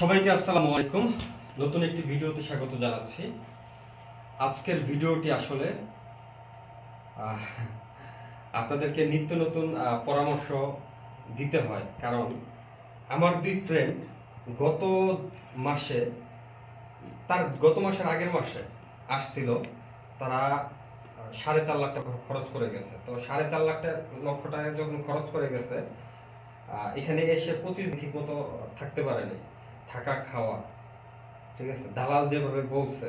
সবাইকে আসসালামু আলাইকুম। নতুন একটি ভিডিওতে স্বাগত জানাচ্ছি। আজকের ভিডিওটি আসলে আপনাদেরকে নিত্য নতুন পরামর্শ দিতে হয়। কারণ আমার দুই ফ্রেন্ড গত মাসে, তার গত মাসের আগের মাসে আসছিল। তারা সাড়ে চার লাখ টাকা খরচ করে গেছে। তো সাড়ে চার লাখ লক্ষ টাকা যখন খরচ করে গেছে এখানে এসে পঁচিশ ঠিক মতো থাকতে পারেনি। থাকা, খাওয়া, ঠিক আছে? দালাল যেভাবে বলছে,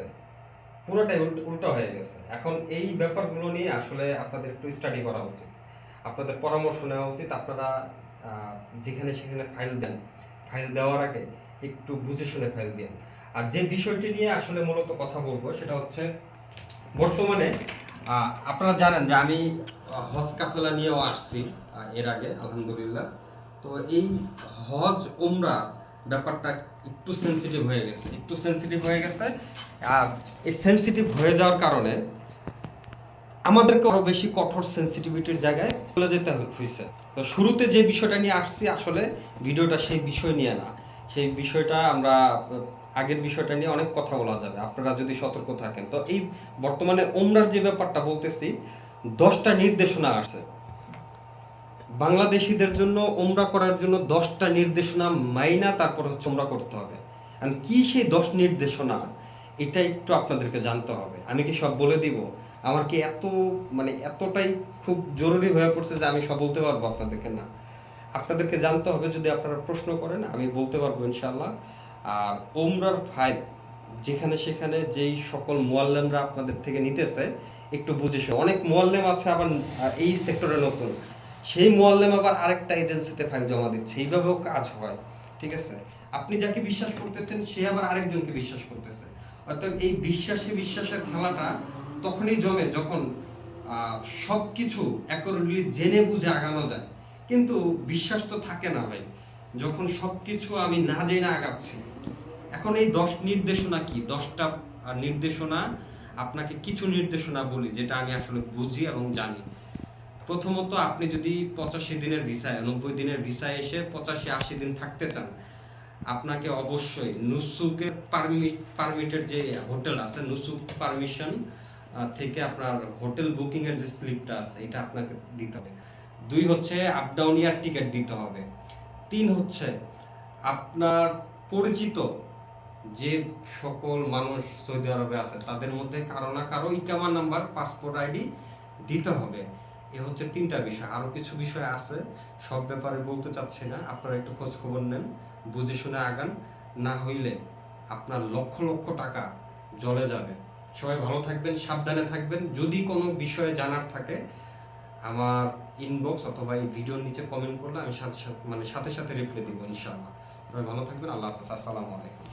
পুরোটাই উল্টো হয়ে গেছে। এখন এই ব্যাপারগুলো নিয়ে আসলে আপনাদের একটু স্টাডি করা উচিত। আপনাদের পরামর্শ নেওয়া উচিত। আপনারা যেখানে সেখানে ফাইল দেন। ফাইল দেওয়ার আগে একটু বুঝে শুনে ফাইল দিন। আর যে বিষয়টি নিয়ে আসলে মূলত কথা বলব, সেটা হচ্ছে বর্তমানে আপনারা জানেন যে আমি হজ কাফেলা নিয়েও আসছি এর আগে, আলহামদুলিল্লাহ। তো এই হজ, উমরা ব্যাপারটা একটু সেন্সিটিভ হয়ে গেছে, একটু সেনসিটিভ হয়ে গেছে। আর এই সেন্সিটিভ হয়ে যাওয়ার কারণে আমাদেরকে আরও বেশি কঠোর সেন্সিটিভিটির জায়গায় চলে যেতে হয়েছে তো শুরুতে যে বিষয়টা নিয়ে আসছি, আসলে ভিডিওটা সেই বিষয় নিয়ে না। সেই বিষয়টা আমরা, আগের বিষয়টা নিয়ে অনেক কথা বলা যাবে, আপনারা যদি সতর্ক থাকেন। তো এই বর্তমানে ওমরার যে ব্যাপারটা বলতেছি, দশটা নির্দেশনা আছে বাংলাদেশিদের জন্য ওমরা করার জন্য দশটা নির্দেশনা মাইনা তারপর হচ্ছে ওমরা করতে হবে। আর কি সেই দশ নির্দেশনা? এটা একটু আপনাদেরকে জানতে হবে। আমি কি সব বলে দিব? আমার কি এত মানে এতটাই খুব জরুরি হয়ে পড়ছে যে আমি সব বলতে পারব আপনাদেরকে? না। আপনাদেরকে জানতে হবে যদি আপনারা প্রশ্ন করেন, আমি বলতে পারব ইনশাল্লাহ আর ওমরার ফাইল যেখানে সেখানে যেই সকল মোয়াল্লেমরা আপনাদের থেকে নিতেছে, একটু বুঝে শুনে। অনেক মোয়াল্লেম আছে আবার এই সেক্টরে নতুন। সেই মোয়াল্লেম আবার আরেকটা এজেন্সিতে ফাইল জমা দিচ্ছে। এইভাবেও কাজ হয়, ঠিক আছে? আপনি যাকে বিশ্বাস করতেছেন, সে আবার আরেকজনকে বিশ্বাস করতেছে। অর্থাৎ এই বিশ্বাসে বিশ্বাসের খেলাটা তখনই জমে যখন সব কিছু অ্যাকোর্ডলি জেনে বুঝে আগানো যায়। কিন্তু বিশ্বাস তো থাকে না ভাই। যখন সব কিছু আমি না জেনে আগাচ্ছি, এখন এই দশ নির্দেশনা কি? দশটা নির্দেশনা, আপনাকে কিছু নির্দেশনা বলি, যেটা আমি আসলে বুঝি এবং জানি। প্রথমত আপনি যদি পঁচাশি দিনের ভিসায়, নব্বই দিনের ভিসায় এসে পঁচাশি, আশি দিন থাকতে চান, আপনাকে অবশ্যই নুসুকের পারমিট পারমিটের যে হোটেল আছে, নুসুক পারমিশন থেকে আপনার হোটেল বুকিং এর যে স্লিপটা আছে, এটা আপনাকে দিতে হবে। দুই হচ্ছে আপ ডাউন ইয়ার টিকিট দিতে হবে। তিন হচ্ছে আপনার পরিচিত যে সকল মানুষ সৌদি আরবে আছে, তাদের মধ্যে কারও না কারও ইকামা নাম্বার পাসপোর্ট আইডি দিতে হবে। এ হচ্ছে তিনটা বিষয়। আরও কিছু বিষয় আছে, সব ব্যাপারে বলতে চাচ্ছি না। আপনারা একটু খোঁজ খবর নেন, বুঝে শুনে আগান। না হইলে আপনার লক্ষ লক্ষ টাকা জলে যাবে। সবাই ভালো থাকবেন, সাবধানে থাকবেন। যদি কোনো বিষয়ে জানার থাকে, আমার ইনবক্স অথবা এই ভিডিওর নিচে কমেন্ট করলে আমি সাথে সাথে মানে সাথে সাথে রিপ্লাই দিব ইনশাআল্লাহ। সবাই ভালো থাকবেন, আল্লাহ হাফেজ, আসসালামু আলাইকুম।